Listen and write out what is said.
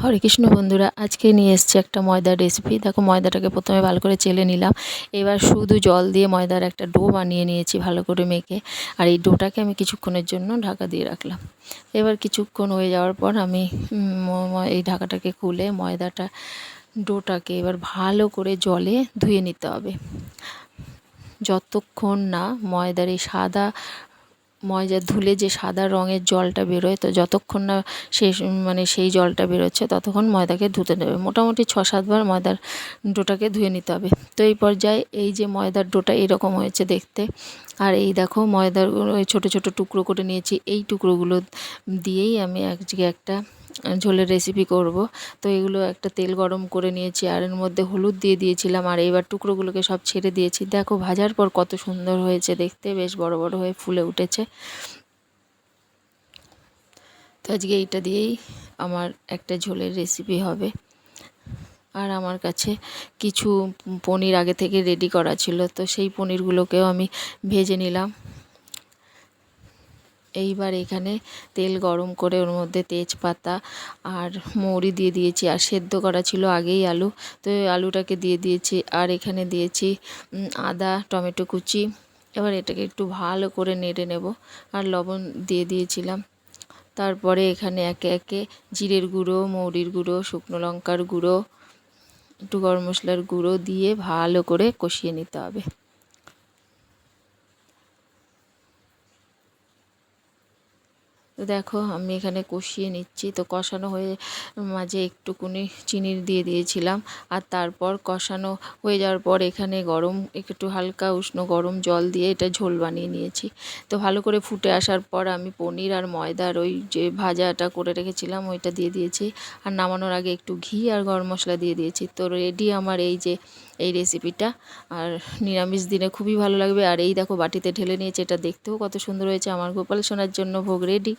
হরে কৃষ্ণ বন্ধুরা, আজকে নিয়ে এসেছি একটা ময়দার রেসিপি দেখো, ময়দাটাকে প্রথমে ভালো করে চেলে নিলাম। এবার শুধু জল দিয়ে ময়দার একটা ডো বানিয়ে নিয়েছি ভালো করে মেখে। আর এই ডোটাকে আমি কিছুক্ষণের জন্য ঢাকা দিয়ে রাখলাম। এবার কিছুক্ষণ হয়ে যাওয়ার পর আমি এই ঢাকাটাকে খুলে ময়দাটা, ডোটাকে এবার ভালো করে জলে ধুয়ে নিতে হবে। যতক্ষণ না ময়দার এই সাদা ময়দা ধুলে যে সাদা রঙের জলটা বেরোয়, তো যতক্ষণ না সেই মানে সেই জলটা বেরোচ্ছে, ততক্ষণ ময়দাকে ধুতে নেবে। মোটামুটি ছ সাতবার ময়দার ডোটাকে ধুয়ে নিতে হবে। তো এই পর্যায়ে এই যে ময়দার ডোটা এরকম হয়েছে দেখতে। আর এই দেখো ময়দার ওই ছোটো ছোটো টুকরো করে নিয়েছি। এই টুকরোগুলো দিয়েই আমি আজকে একটা ঝোলের রেসিপি করব। তো এগুলো একটা তেল গরম করে নিয়েছি, আর এর মধ্যে হলুদ দিয়ে দিয়েছিলাম, আর এইবার টুকরোগুলোকে সব ছেড়ে দিয়েছি। দেখো, ভাজার পর কত সুন্দর হয়েছে, দেখতে বেশ বড় বড় হয়ে ফুলে উঠেছে। তো আজকে এইটা দিয়েই আমার একটা ঝোলের রেসিপি হবে। আর আমার কাছে কিছু পনির আগে থেকে রেডি করা ছিল, তো সেই পনিরগুলোকেও আমি ভেজে নিলাম। এইবার এখানে তেল গরম করে ওর মধ্যে তেজপাতা আর মৌরি দিয়ে দিয়েছি, আর সেদ্ধ করা ছিল আগেই আলু। তো আলুটাকে দিয়ে দিয়েছি, আর এখানে দিয়েছি আদা, টমেটো কুচি। এবার এটাকে একটু ভালো করে নেড়ে নেব, আর লবণ দিয়ে দিয়েছিলাম। তারপরে এখানে একে একে জিরের গুঁড়ো, মৌরির গুঁড়ো, শুকনো লঙ্কার গুঁড়ো, একটু গরম মশলার গুঁড়ো দিয়ে ভালো করে কষিয়ে নিতে হবে। তো দেখো, আমি এখানে কষিয়ে নিচ্ছি। তো কষানো হয়ে মাঝে একটুকুনি চিনি দিয়ে দিয়েছিলাম। আর তারপর কষানো হয়ে যাওয়ার পর এখানে গরম, একটু হালকা উষ্ণ গরম জল দিয়ে এটা ঝোল বানিয়ে নিয়েছি। তো ভালো করে ফুটে আসার পর আমি পনির আর ময়দার ওই যে ভাজাটা করে রেখেছিলাম, ওইটা দিয়ে দিয়েছি। আর নামানোর আগে একটু ঘি আর গরম মশলা দিয়ে দিয়েছি। তো রেডি আমার এই যে, এই রেসিপিটা আর নিরামিষ দিনে খুবই ভালো লাগবে। আর এই দেখো, বাটিতে ঢেলে নিয়েছে, এটা দেখতেও কত সুন্দর হয়েছে। আমার গোপাল সোনার জন্য ভোগ রেডি